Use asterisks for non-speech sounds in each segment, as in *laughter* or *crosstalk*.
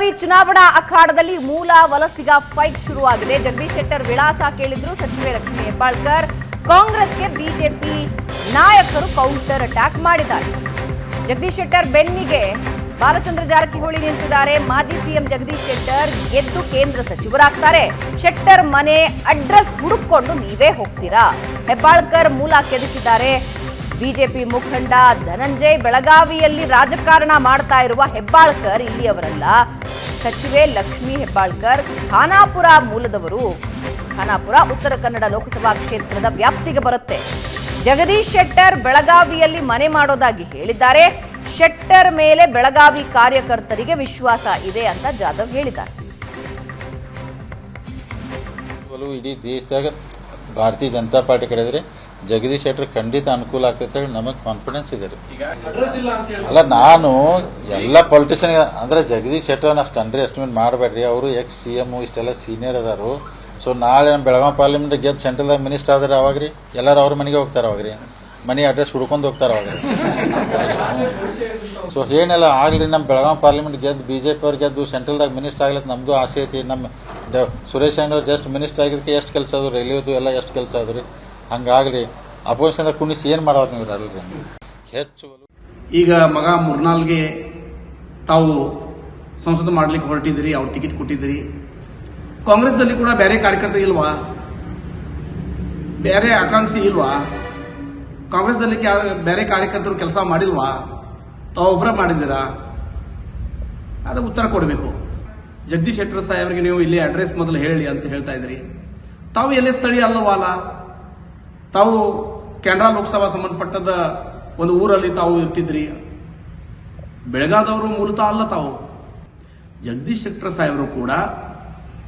ಬೆಳಗಾವಿ ಚುನಾವಣಾ ಅಖಾಡದಲ್ಲಿ ಮೂಲ ವಲಸಿಗ ಫೈಟ್ ಶುರುವಾಗಿದೆ. ಜಗದೀಶ್ ಶೆಟ್ಟರ್ ವಿಳಾಸ ಕೇಳಿದ್ರು ಸಚಿವೆ ಲಕ್ಷ್ಮೀ ಹೆಬ್ಬಾಳ್ಕರ್. ಕಾಂಗ್ರೆಸ್ಗೆ ಬಿಜೆಪಿ ನಾಯಕರು ಕೌಂಟರ್ ಅಟ್ಯಾಕ್ ಮಾಡಿದ್ದಾರೆ. ಜಗದೀಶ್ ಶೆಟ್ಟರ್ ಬೆನ್ನಿಗೆ ಬಾಲಚಂದ್ರ ಜಾರಕಿಹೊಳಿ ನಿಂತಿದ್ದಾರೆ. ಮಾಜಿ ಸಿಎಂ ಜಗದೀಶ್ ಶೆಟ್ಟರ್ ಗೆದ್ದು ಕೇಂದ್ರ ಸಚಿವರಾಗ್ತಾರೆ. ಶೆಟ್ಟರ್ ಮನೆ ಅಡ್ರೆಸ್ ಹುಡುಕೊಂಡು ನೀವೇ ಹೋಗ್ತೀರಾ? ಹೆಬ್ಬಾಳ್ಕರ್ ಮೂಲ ಕೆದಕಿದ್ದಾರೆ. ಬಿಜೆಪಿ ಮುಖಂಡ ಧನಂಜಯ್ ಬೆಳಗಾವಿಯಲ್ಲಿ ರಾಜಕಾರಣ ಮಾಡ್ತಾ ಇರುವ ಹೆಬ್ಬಾಳ್ಕರ್ ಇಲ್ಲಿಯವರಲ್ಲ. ಸಚಿವೆ ಲಕ್ಷ್ಮೀ ಹೆಬ್ಬಾಳ್ಕರ್ ಖಾನಾಪುರ ಮೂಲದವರು. ಖಾನಾಪುರ, ಉತ್ತರ ಕನ್ನಡ ಲೋಕಸಭಾ ಕ್ಷೇತ್ರದ ವ್ಯಾಪ್ತಿಗೆ ಬರುತ್ತೆ. ಜಗದೀಶ್ ಶೆಟ್ಟರ್ ಬೆಳಗಾವಿಯಲ್ಲಿ ಮನೆ ಮಾಡೋದಾಗಿ ಹೇಳಿದ್ದಾರೆ. ಶೆಟ್ಟರ್ ಮೇಲೆ ಬೆಳಗಾವಿ ಕಾರ್ಯಕರ್ತರಿಗೆ ವಿಶ್ವಾಸ ಇದೆ ಅಂತ ಜಾಧವ್ ಹೇಳಿದ್ದಾರೆ. ಇಡೀ ದೇಶದಾಗ ಭಾರತೀಯ ಜನತಾ ಪಾರ್ಟಿ ಕಡೆ ಇದ್ರೆ ಜಗದೀಶ್ ಶೆಟ್ಟರ್ ಖಂಡಿತ ಅನುಕೂಲ ಆಗ್ತೈತೆ ಹೇಳಿ ನಮಗೆ ಕಾನ್ಫಿಡೆನ್ಸ್ ಇದೆ ರೀ. ಅಲ್ಲ ನಾನು ಎಲ್ಲ ಪೊಲಿಟಿಷಿಯನ್ ಅಂದ್ರೆ ಜಗದೀಶ್ ಶೆಟ್ಟರ್ ಅಷ್ಟು ಅಂಡರ್ ಎಸ್ಟಿಮೇಟ್ ಮಾಡಬೇಡ್ರಿ. ಅವರು ಎಕ್ಸ್ ಸಿ ಎಂ ಇಷ್ಟೆಲ್ಲ ಸೀನಿಯರ್ ಅದಾರು. ಸೊ ನಾಳೆ ನಮ್ಮ ಬೆಳಗಾವಿ ಪಾರ್ಲಿಮೆಂಟ್ ಗೆದ್ದು ಸೆಂಟ್ರಲ್ದಾಗ ಮಿನಿಸ್ಟರ್ ಆದ್ರೆ ಅವಾಗ ರೀ ಎಲ್ಲರೂ ಅವ್ರ ಮನೆಗೆ ಹೋಗ್ತಾರೆ ಅವಾಗ ರೀ ಮನೆ ಅಡ್ರೆಸ್ ಹುಡ್ಕೊಂಡು ಹೋಗ್ತಾರೆ ಅವಾಗ ಸೊ ಏನೆಲ್ಲ ಆಗಲಿ ನಮ್ಮ ಬೆಳಗಾವಿ ಪಾರ್ಲಿಮೆಂಟ್ ಗೆದ್ದು ಬಿ ಜೆ ಪಿ ಅವ್ರು ಗೆದ್ದು ಸೆಂಟ್ರಲ್ದಾಗ ಮಿನಿಸ್ಟರ್ ಆಗ್ಲತ್ತ ನಮ್ಮದು ಆಸೆ ಐತಿ. ನಮ್ಮ ಸುರೇಶ್ ಅಂಗಡಿ ಜಸ್ಟ್ ಮಿನಿಸ್ಟರ್ ಆಗಿದ್ದಕ್ಕೆ ಎಷ್ಟು ಕೆಲಸ ಅದು ರೈಲ್ವೆದು ಎಲ್ಲ ಎಷ್ಟು ಕೆಲಸ ಅದು ರೀ? ಹಂಗಾಗಲಿ ಅಪೋಸಿಷನ್ ಕುಣಿಸಿ ಏನು ಮಾಡೋದು ನೀವು ಅಲ್ರಿ ಹೆಚ್ಚು ಈಗ ಮಗ ಮುರ್ನಾಲ್ಗೆ ತಾವು ಸಂಸದ ಮಾಡ್ಲಿಕ್ಕೆ ಹೊರಟಿದ್ದೀರಿ, ಅವ್ರು ಟಿಕೆಟ್ ಕೊಟ್ಟಿದ್ದೀರಿ. ಕಾಂಗ್ರೆಸ್ದಲ್ಲಿ ಕೂಡ ಬೇರೆ ಕಾರ್ಯಕರ್ತ ಇಲ್ವಾ? ಬೇರೆ ಆಕಾಂಕ್ಷಿ ಇಲ್ವಾ? ಕಾಂಗ್ರೆಸ್ದಲ್ಲಿ ಕ್ಯಾ- ಬೇರೆ ಕಾರ್ಯಕರ್ತರು ಕೆಲಸ ಮಾಡಿಲ್ವಾ? ತಾವೊಬ್ಬರ ಮಾಡಿದ್ದೀರಾ? ಅದು ಉತ್ತರ ಕೊಡಬೇಕು. ಜಗದೀಶ್ ಶೆಟ್ಟರ್ ಸಾಹೇಬ್ರಿಗೆ ನೀವು ಇಲ್ಲಿ ಅಡ್ರೆಸ್ ಮೊದಲು ಹೇಳಿ ಅಂತ ಹೇಳ್ತಾ ಇದ್ರಿ ತಾವು ಎಲ್ಲೇ ಸ್ಥಳೀಯ ಅಲ್ಲವಲ್ಲ ತಾವು ಕೆನರಾ ಲೋಕಸಭಾ ಸಂಬಂಧಪಟ್ಟದ ಒಂದು ಊರಲ್ಲಿ ತಾವು ಇರ್ತಿದ್ರಿ. ಬೆಳಗಾದವರು ಮೂಲತಃ ಅಲ್ಲ ತಾವು. ಜಗದೀಶ್ ಶೆಟ್ಟರ್ ಸಾಹೇಬರು ಕೂಡ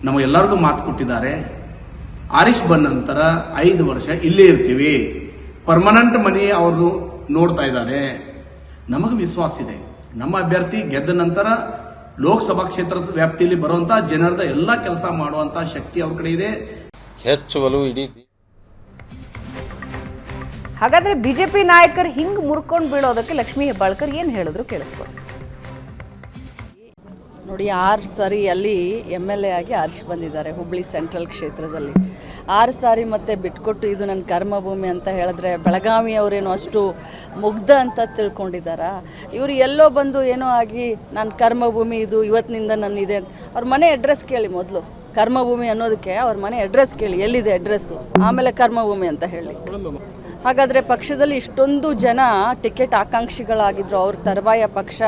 ನಮಗೆಲ್ಲರಿಗೂ ಮಾತು ಕೊಟ್ಟಿದ್ದಾರೆ. ಆರಿಶ್ ಬಂದ ನಂತರ ಐದು ವರ್ಷ ಇಲ್ಲೇ ಇರ್ತೀವಿ. ಪರ್ಮನೆಂಟ್ ಮನಿ ಅವರು ನೋಡ್ತಾ ಇದ್ದಾರೆ. ನಮಗೆ ವಿಶ್ವಾಸ ಇದೆ. ನಮ್ಮ ಅಭ್ಯರ್ಥಿ ಗೆದ್ದ ನಂತರ ಲೋಕಸಭಾ ಕ್ಷೇತ್ರ ವ್ಯಾಪ್ತಿಯಲ್ಲಿ ಬರುವಂತಹ ಜನರದ ಎಲ್ಲ ಕೆಲಸ ಮಾಡುವಂತಹ ಶಕ್ತಿ ಅವ್ರ ಕಡೆ ಇದೆ. ಹೆಚ್ಚು ಒಲವು ಇಡೀ ಹಾಗಾದ್ರೆ ಬಿಜೆಪಿ ನಾಯಕರು ಹಿಂಗ್ ಮುರ್ಕೊಂಡು ಬೀಳೋದಕ್ಕೆ ಲಕ್ಷ್ಮೀ ಹೆಬ್ಬಾಳ್ಕರ್ ಏನ್ ಹೇಳಿದ್ರು ಕೇಳಿಸ್ಕೊಳ್ಳಿ. ನೋಡಿ, ಆರು ಸಾರಿ ಅಲ್ಲಿ ಎಂ ಎಲ್ ಎ ಆಗಿ ಆರಿಸಿ ಬಂದಿದ್ದಾರೆ ಹುಬ್ಳಿ ಸೆಂಟ್ರಲ್ ಕ್ಷೇತ್ರದಲ್ಲಿ. ಆರು ಸಾರಿ ಮತ್ತೆ ಬಿಟ್ಕೊಟ್ಟು ಇದು ನನ್ನ ಕರ್ಮಭೂಮಿ ಅಂತ ಹೇಳಿದ್ರೆ ಬೆಳಗಾವಿ ಅವರೇನು ಅಷ್ಟು ಮುಗ್ಧ ಅಂತ ತಿಳ್ಕೊಂಡಿದ್ದಾರಾ? ಇವರು ಎಲ್ಲೋ ಬಂದು ಏನೋ ಆಗಿ ನನ್ನ ಕರ್ಮಭೂಮಿ ಇದು, ಇವತ್ತಿನಿಂದ ನನ್ನಿದೆ ಅಂತ. ಅವ್ರ ಮನೆ ಅಡ್ರೆಸ್ ಕೇಳಿ ಮೊದಲು. ಕರ್ಮಭೂಮಿ ಅನ್ನೋದಕ್ಕೆ ಅವ್ರ ಮನೆ ಅಡ್ರೆಸ್ ಕೇಳಿ, ಎಲ್ಲಿದೆ ಅಡ್ರೆಸ್ಸು ಆಮೇಲೆ ಕರ್ಮಭೂಮಿ ಅಂತ ಹೇಳಿ. ಹಾಗಾದರೆ ಪಕ್ಷದಲ್ಲಿ ಇಷ್ಟೊಂದು ಜನ ಟಿಕೆಟ್ ಆಕಾಂಕ್ಷಿಗಳಾಗಿದ್ರು, ಅವ್ರ ತರುವಾಯ ಪಕ್ಷ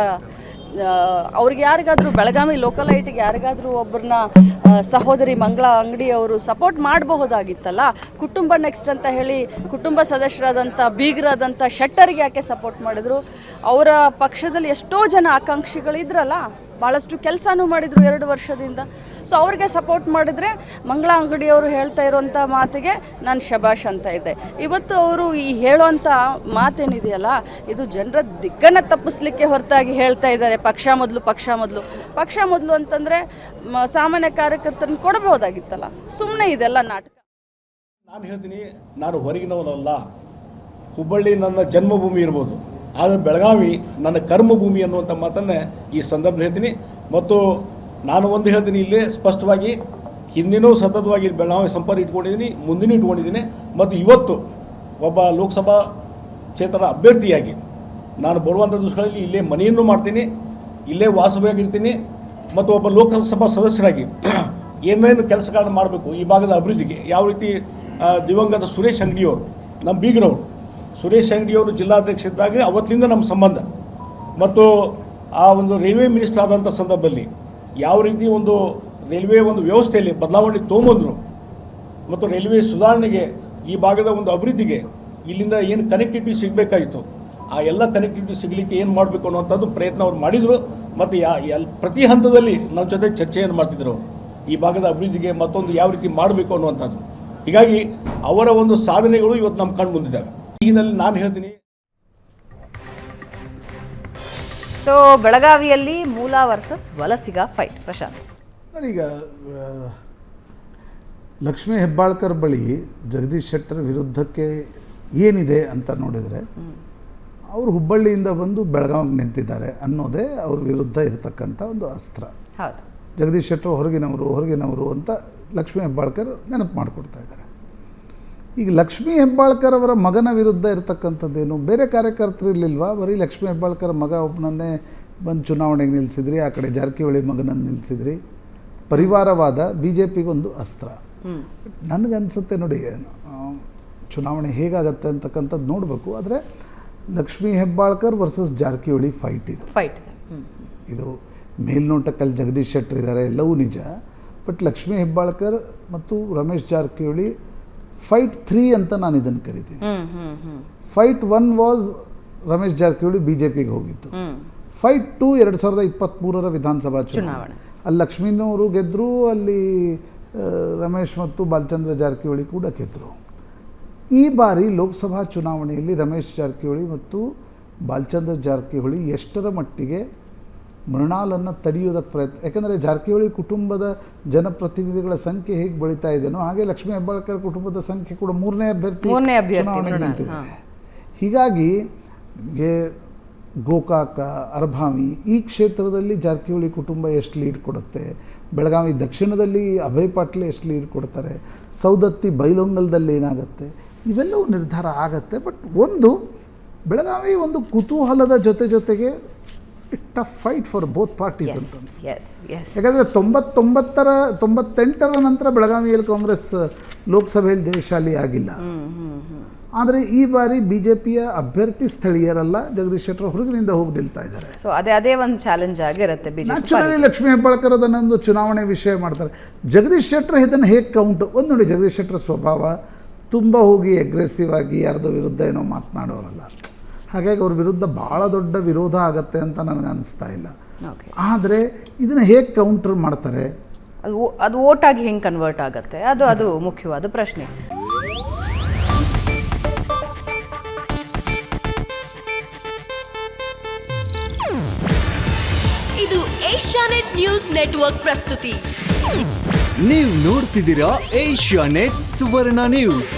ಅವ್ರಿಗೆ ಯಾರಿಗಾದರೂ ಬೆಳಗಾವಿ ಲೋಕಲ್ ಐಟಿಗೆ ಯಾರಿಗಾದರೂ ಒಬ್ಬರನ್ನ ಸಹೋದರಿ ಮಂಗಳ ಅಂಗಡಿ ಅವರು ಸಪೋರ್ಟ್ ಮಾಡಬಹುದಾಗಿತ್ತಲ್ಲ, ಕುಟುಂಬ ನೆಕ್ಸ್ಟ್ ಅಂತ ಹೇಳಿ, ಕುಟುಂಬ ಸದಸ್ಯರಾದಂಥ, ಬೀಗರಾದಂಥ ಶೆಟ್ಟರ್ಗೆ ಯಾಕೆ ಸಪೋರ್ಟ್ ಮಾಡಿದ್ರು? ಅವರ ಪಕ್ಷದಲ್ಲಿ ಎಷ್ಟೋ ಜನ ಆಕಾಂಕ್ಷಿಗಳಿದ್ರಲ್ಲ. ಭಾಳಷ್ಟು ಕೆಲಸನೂ ಮಾಡಿದರು ಎರಡು ವರ್ಷದಿಂದ. ಸೊ ಅವ್ರಿಗೆ ಸಪೋರ್ಟ್ ಮಾಡಿದರೆ ಮಂಗಳ ಅಂಗಡಿಯವರು ಹೇಳ್ತಾ ಇರೋಂಥ ಮಾತಿಗೆ ನಾನು ಶಬಾಷ್ ಅಂತ ಇದ್ದೆ. ಇವತ್ತು ಅವರು ಈ ಹೇಳೋವಂಥ ಮಾತೇನಿದೆಯಲ್ಲ, ಇದು ಜನರ ದಿಕ್ಕನ್ನು ತಪ್ಪಿಸ್ಲಿಕ್ಕೆ ಹೊರತಾಗಿ ಹೇಳ್ತಾ ಇದ್ದಾರೆ. ಪಕ್ಷ ಮೊದಲು ಪಕ್ಷ ಮೊದಲು. ಪಕ್ಷ ಮೊದಲು ಅಂತಂದರೆ ಸಾಮಾನ್ಯ ಕಾರ್ಯಕರ್ತರನ್ನ ಕೊಡಬಹುದಾಗಿತ್ತಲ್ಲ ಸುಮ್ಮನೆ ಇದೆಲ್ಲ ನಾಟಕ. ನಾನು ಹೇಳ್ತೀನಿ, ನಾನು ಹೊರಗಿನವನಲ್ಲ. ಹುಬ್ಬಳ್ಳಿ ನನ್ನ ಜನ್ಮಭೂಮಿ ಇರ್ಬೋದು. ಆದರೆ ಬೆಳಗಾವಿ ನನ್ನ ಕರ್ಮಭೂಮಿ ಅನ್ನುವಂಥ ಮಾತನ್ನು ಈ ಸಂದರ್ಭ ಹೇಳ್ತೀನಿ. ಮತ್ತು ನಾನು ಒಂದು ಹೇಳ್ತೀನಿ ಇಲ್ಲಿ ಸ್ಪಷ್ಟವಾಗಿ, ಹಿಂದಿನೂ ಸತತವಾಗಿ ಬೆಳಗಾವಿ ಸಂಪರ್ಕ ಇಟ್ಕೊಂಡಿದ್ದೀನಿ, ಮುಂದಿನೂ ಇಟ್ಕೊಂಡಿದ್ದೀನಿ. ಮತ್ತು ಇವತ್ತು ಒಬ್ಬ ಲೋಕಸಭಾ ಕ್ಷೇತ್ರದ ಅಭ್ಯರ್ಥಿಯಾಗಿ ನಾನು ಬರುವಂಥ ದಿವಸಗಳಲ್ಲಿ ಇಲ್ಲೇ ಮನೆಯನ್ನು ಮಾಡ್ತೀನಿ, ಇಲ್ಲೇ ವಾಸವಾಗಿರ್ತೀನಿ. ಮತ್ತು ಒಬ್ಬ ಲೋಕಸಭಾ ಸದಸ್ಯರಾಗಿ *clears throat* ಏನೇನು ಕೆಲಸಗಳನ್ನು ಮಾಡಬೇಕು, ಈ ಭಾಗದ ಅಭಿವೃದ್ಧಿಗೆ ಯಾವ ರೀತಿ ದಿವಂಗತ ಸುರೇಶ್ ಅಂಗಡಿಯವರು, ನಮ್ಮ ಬೀಗರವರು ಸುರೇಶ್ ಅಂಗಡಿಯವರು ಜಿಲ್ಲಾಧ್ಯಕ್ಷ ಇದ್ದಾಗ ಅವತ್ತಿಂದ ನಮ್ಮ ಸಂಬಂಧ. ಮತ್ತು ಆ ಒಂದು ರೈಲ್ವೆ ಮಿನಿಸ್ಟರ್ ಆದಂಥ ಸಂದರ್ಭದಲ್ಲಿ ಯಾವ ರೀತಿ ಒಂದು ರೈಲ್ವೆ ಒಂದು ವ್ಯವಸ್ಥೆಯಲ್ಲಿ ಬದಲಾವಣೆ ತೊಗೊಂಬಂದರು ಮತ್ತು ರೈಲ್ವೆ ಸುಧಾರಣೆಗೆ ಈ ಭಾಗದ ಒಂದು ಅಭಿವೃದ್ಧಿಗೆ ಇಲ್ಲಿಂದ ಏನು ಕನೆಕ್ಟಿವಿಟಿ ಸಿಗಬೇಕಾಗಿತ್ತು ಆ ಎಲ್ಲ ಕನೆಕ್ಟಿವಿಟಿ ಸಿಗಲಿಕ್ಕೆ ಏನು ಮಾಡಬೇಕು ಅನ್ನುವಂಥದ್ದು ಪ್ರಯತ್ನ ಅವ್ರು ಮಾಡಿದರು. ಮತ್ತು ಯಾ ಎಲ್ ಪ್ರತಿ ಹಂತದಲ್ಲಿ ನಮ್ಮ ಜೊತೆ ಚರ್ಚೆಯನ್ನು ಮಾಡ್ತಿದ್ರು ಈ ಭಾಗದ ಅಭಿವೃದ್ಧಿಗೆ ಮತ್ತೊಂದು ಯಾವ ರೀತಿ ಮಾಡಬೇಕು ಅನ್ನುವಂಥದ್ದು. ಹೀಗಾಗಿ ಅವರ ಒಂದು ಸಾಧನೆಗಳು ಇವತ್ತು ನಮ್ಮ ಕಣ್ಣು ಮುಂದಿದ್ದಾವೆ ಈಗಿನಲ್ಲಿ ನಾನು ಹೇಳ್ತೀನಿ. ಸೊ ಬೆಳಗಾವಿಯಲ್ಲಿ ಮೂಲ ವರ್ಸಸ್ ವಲಸಿಗ ಫೈಟ್ ಪ್ರಶಾಂತ್. ನಾನೀಗ ಲಕ್ಷ್ಮೀ ಹೆಬ್ಬಾಳ್ಕರ್ ಬಳಿ ಜಗದೀಶ್ ಶೆಟ್ಟರ್ ವಿರುದ್ಧಕ್ಕೆ ಏನಿದೆ ಅಂತ ನೋಡಿದರೆ ಅವರು ಹುಬ್ಬಳ್ಳಿಯಿಂದ ಬಂದು ಬೆಳಗಾವಿಗೆ ನಿಂತಿದ್ದಾರೆ ಅನ್ನೋದೇ ಅವ್ರ ವಿರುದ್ಧ ಇರತಕ್ಕಂಥ ಒಂದು ಅಸ್ತ್ರ. ಹೌದು. ಜಗದೀಶ್ ಶೆಟ್ಟರ್ ಹೊರಗಿನವರು ಹೊರಗಿನವರು ಅಂತ ಲಕ್ಷ್ಮೀ ಹೆಬ್ಬಾಳ್ಕರ್ ನೆನಪು ಮಾಡಿಕೊಡ್ತಾ ಇದ್ದಾರೆ. ಈಗ ಲಕ್ಷ್ಮೀ ಹೆಬ್ಬಾಳ್ಕರ್ ಅವರ ಮಗನ ವಿರುದ್ಧ ಇರತಕ್ಕಂಥದ್ದೇನು? ಬೇರೆ ಕಾರ್ಯಕರ್ತರು ಇರಲಿಲ್ವಾ? ಬರೀ ಲಕ್ಷ್ಮೀ ಹೆಬ್ಬಾಳ್ಕರ್ ಮಗ ಒಬ್ಬನನ್ನೇ ಬಂದು ಚುನಾವಣೆಗೆ ನಿಲ್ಲಿಸಿದ್ರಿ ಆ ಕಡೆ ಜಾರಕಿಹೊಳಿ ಮಗನನ್ನು ನಿಲ್ಲಿಸಿದ್ರಿ ಪರಿವಾರವಾದ ಬಿ ಜೆ ಪಿಗೊಂದು ಅಸ್ತ್ರ ನನಗನ್ಸುತ್ತೆ ನೋಡಿ ಚುನಾವಣೆ ಹೇಗಾಗತ್ತೆ ಅಂತಕ್ಕಂಥದ್ದು ನೋಡಬೇಕು. ಆದರೆ ಲಕ್ಷ್ಮೀ ಹೆಬ್ಬಾಳ್ಕರ್ ವರ್ಸಸ್ ಜಾರಕಿಹೊಳಿ ಫೈಟ್ ಇದು. ಫೈಟ್. ಇದು ಮೇಲ್ನೋಟಕ್ಕಲ್ಲಿ ಜಗದೀಶ್ ಶೆಟ್ಟರ್ ಇದ್ದಾರೆ ಎಲ್ಲವೂ ನಿಜ. ಬಟ್ ಲಕ್ಷ್ಮೀ ಹೆಬ್ಬಾಳ್ಕರ್ ಮತ್ತು ರಮೇಶ್ ಜಾರಕಿಹೊಳಿ ಫೈಟ್ ತ್ರೀ ಅಂತ ನಾನು ಇದನ್ನು ಕರಿತೀನಿ. Fight one was Ramesh Jarkiholi B J ಪಿಗೆ ಹೋಗಿತ್ತು ಫೈಟ್ ಟು ಎರಡು ಸಾವಿರದ ಇಪ್ಪತ್ತ್ಮೂರರ ವಿಧಾನಸಭಾ ಚುನಾವಣೆ. ಚುನಾವಣೆ. ಅಲ್ಲಿ ಲಕ್ಷ್ಮೀನವರು ಗೆದ್ದರು ಅಲ್ಲಿ ರಮೇಶ್ ಮತ್ತು ಬಾಲಚಂದ್ರ ಜಾರಕಿಹೊಳಿ ಕೂಡ ಗೆದ್ದರು ಈ ಬಾರಿ ಲೋಕಸಭಾ ಚುನಾವಣೆಯಲ್ಲಿ ರಮೇಶ್ ಜಾರಕಿಹೊಳಿ ಮತ್ತು ಬಾಲಚಂದ್ರ ಜಾರಕಿಹೊಳಿ ಎಷ್ಟರ ಮಟ್ಟಿಗೆ ಮೃಣಾಲನ್ನು ತಡೆಯೋದಕ್ಕೆ ಪ್ರಯತ್ನ ಯಾಕಂದರೆ ಜಾರಕಿಹೊಳಿ ಕುಟುಂಬದ ಜನಪ್ರತಿನಿಧಿಗಳ ಸಂಖ್ಯೆ ಹೇಗೆ ಬೆಳೀತಾ ಇದೆಯೋ ಹಾಗೆ ಲಕ್ಷ್ಮೀ ಹೆಬ್ಬಾಳ್ಕರ್ ಕುಟುಂಬದ ಸಂಖ್ಯೆ ಕೂಡ ಮೂರನೇ ಅಭ್ಯರ್ಥಿ ಚುನಾವಣೆಗೆ ಹೀಗಾಗಿ ಗೋಕಾಕ ಅರ್ಭಾವಿ ಈ ಕ್ಷೇತ್ರದಲ್ಲಿ ಜಾರಕಿಹೊಳಿ ಕುಟುಂಬ ಎಷ್ಟು ಲೀಡ್ ಕೊಡುತ್ತೆ? ಬೆಳಗಾವಿ ದಕ್ಷಿಣದಲ್ಲಿ ಅಭಯ್ ಪಾಟ್ಲೆ ಎಷ್ಟು ಲೀಡ್ ಕೊಡ್ತಾರೆ? ಸೌದತ್ತಿ ಬೈಲೊಂಗಲ್ದಲ್ಲಿ ಏನಾಗುತ್ತೆ? ಇವೆಲ್ಲವೂ ನಿರ್ಧಾರ ಆಗುತ್ತೆ ಬಟ್ ಒಂದು ಬೆಳಗಾವಿ ಒಂದು ಕುತೂಹಲದ ಜೊತೆ ಜೊತೆಗೆ tough fight for both parties ಅಂತ ಅನ್ಸುತ್ತೆ. ಯಾಕಂದರೆ ತೊಂಬತ್ತೊಂಬತ್ತರ ತೊಂಬತ್ತೆಂಟರ ನಂತರ ಬೆಳಗಾವಿಯಲ್ಲಿ ಕಾಂಗ್ರೆಸ್ ಲೋಕಸಭೆಯಲ್ಲಿ ಜಯಶಾಲಿ ಆಗಿಲ್ಲ. ಆದರೆ ಈ ಬಾರಿ ಬಿ ಜೆ ಪಿಯ ಅಭ್ಯರ್ಥಿ ಸ್ಥಳೀಯರಲ್ಲ ಜಗದೀಶ್ ಶೆಟ್ಟರ್ ಹೊರಗಿನಿಂದ ಹೋಗಿ ನಿಲ್ತಾ ಇದ್ದಾರೆ. ಸೊ ಅದೇ ಅದೇ ಒಂದು ಚಾಲೆಂಜ್ ಆಗಿರುತ್ತೆ ಬಿಜೆಪಿ ನ್ಯಾಚುರಲಿ ಲಕ್ಷ್ಮೀ ಹೆಬ್ಬಾಳ್ಕರ್ ಅದನ್ನೊಂದು ಚುನಾವಣೆ ವಿಷಯ ಮಾಡ್ತಾರೆ. ಜಗದೀಶ್ ಶೆಟ್ಟರ್ ಇದನ್ನು ಹೇಗೆ ಕೌಂಟ್ ಒಂದು ನೋಡಿ ಜಗದೀಶ್ ಶೆಟ್ಟರ್ ಸ್ವಭಾವ ತುಂಬ ಹೋಗಿ ಅಗ್ರೆಸಿವ್ ಆಗಿ ಯಾರ್ದೋ ವಿರುದ್ಧ ಏನೋ ಮಾತನಾಡೋರಲ್ಲ. ಹಾಗಾಗಿ ಅವ್ರ ವಿರುದ್ಧ ಭಾಳ ದೊಡ್ಡ ವಿರೋಧ ಆಗತ್ತೆ ಅಂತ ನನಗೆ ಅನಿಸ್ತಾ ಇಲ್ಲ. ಓಕೆ ಆದರೆ ಇದನ್ನು ಹೇಗೆ ಕೌಂಟರ್ ಮಾಡ್ತಾರೆ? ಅದು ಅದು ಓಟಾಗಿ ಆಗಿ ಹೆಂಗೆ ಕನ್ವರ್ಟ್ ಆಗುತ್ತೆ? ಅದು ಅದು ಮುಖ್ಯವಾದ ಪ್ರಶ್ನೆ. ಇದು ಏಷ್ಯಾನೆಟ್ ನ್ಯೂಸ್ ನೆಟ್ವರ್ಕ್ ಪ್ರಸ್ತುತಿ. ನೀವು ನೋಡ್ತಿದ್ದೀರಾ ಏಷ್ಯಾ ನೆಟ್ ಸುವರ್ಣ ನ್ಯೂಸ್.